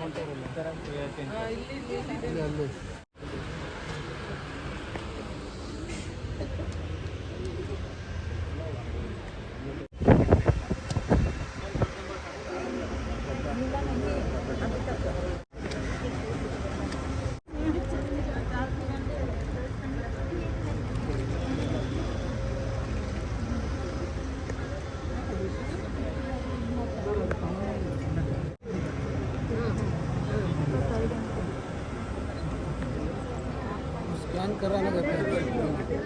¡Ay, listo, listo! Scan करायला ಒಂದು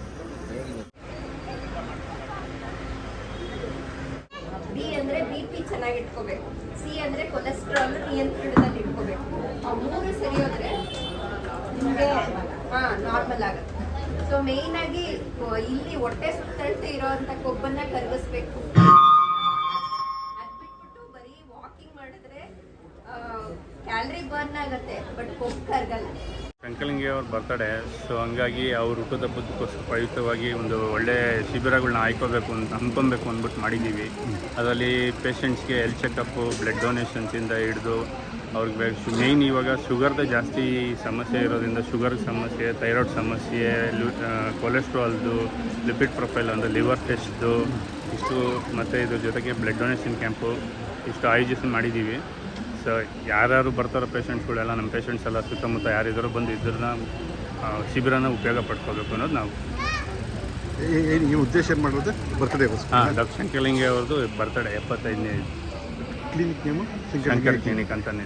ಚೆನ್ನಾಗಿ ಇಟ್ಕೋಬೇಕು. ಸಿ ಅಂದ್ರೆ ಕೊಲೆಸ್ಟ್ರಾಲ್ ನಿಯಂತ್ರಣದಲ್ಲಿ ಇಟ್ಕೋಬೇಕು. ಆ ಮೂರು ಸರಿ ಹೋದ್ರೆ ನಿಮಗೆ, ಹಾ ನಾರ್ಮಲ್ ಆಗುತ್ತೆ. ಸೊ ಆಗಿ, ಇಲ್ಲಿ ಹೊಟ್ಟೆ ಸುತ್ತಳತೆ ಅಂತ ಕೊಬ್ಬನ್ನ ಕರಗಿಸ್ಬೇಕು. ಶಂಕಲಿಂಗಿ ಅವ್ರ ಬರ್ತಾರೆ ಸೊ ಹಂಗಾಗಿ ಅವ್ರ ಹುಟ್ಟುಹಬ್ಬದಕ್ಕೋಸ್ಕರ ಪ್ರಯುಕ್ತವಾಗಿ ಒಂದು ಒಳ್ಳೆ ಶಿಬಿರಗಳನ್ನ ಆಯ್ಕೋಬೇಕು ಅಂತ ಅಂದ್ಕೊಬೇಕು ಅಂದ್ಬಿಟ್ಟು ಮಾಡಿದ್ದೀವಿ. ಅದರಲ್ಲಿ ಪೇಷಂಟ್ಸ್ಗೆ ಹೆಲ್ತ್ ಚೆಕಪ್ಪು ಬ್ಲಡ್ ಡೊನೇಷನ್ಸಿಂದ ಹಿಡಿದು ಅವ್ರಿಗೆ ಮೇಯ್ನ್ ಇವಾಗ ಶುಗರ್ದು ಜಾಸ್ತಿ ಸಮಸ್ಯೆ ಇರೋದ್ರಿಂದ ಶುಗರ್ ಸಮಸ್ಯೆ ಥೈರಾಯ್ಡ್ ಸಮಸ್ಯೆ ಕೊಲೆಸ್ಟ್ರಾಲ್ದು ಲಿಪಿಡ್ ಪ್ರೊಫೈಲ್ ಅಂದರೆ ಲಿವರ್ ಟೆಸ್ಟ್ದು ಇಷ್ಟು, ಮತ್ತು ಇದ್ರ ಜೊತೆಗೆ ಬ್ಲಡ್ ಡೊನೇಷನ್ ಕ್ಯಾಂಪು ಇಷ್ಟು ಆಯೋಜಿಸಿ ಮಾಡಿದ್ದೀವಿ. ಸೊ ಯಾರ್ಯಾರು ಬರ್ತಾರೋ ಪೇಷಂಟ್ಸ್ಗಳೆಲ್ಲ ನಮ್ಮ ಪೇಷಂಟ್ಸ್ ಎಲ್ಲ ಸುತ್ತಮುತ್ತ ಯಾರಿದ್ದಾರೋ ಬಂದು ಇದ್ರನ್ನ ಶಿಬಿರನ ಉಪಯೋಗ ಪಡ್ಕೋಬೇಕು ಅನ್ನೋದು ನಾವು. ಈ ಉದ್ದೇಶ ಏನು ಮಾಡೋದು ಬರ್ತಡೇ ಹಾಂ ಡಾಕ್ಟರ್ ಶಂಕರ್ಲಿಂಗೆ ಅವ್ರದ್ದು ಬರ್ತಡೇ ಎಪ್ಪತ್ತೈದನೇ ಕ್ಲಿನಿಕ್ ನೇಮು? ಶಂಕರ್ ಕ್ಲಿನಿಕ್ ಅಂತಲೇ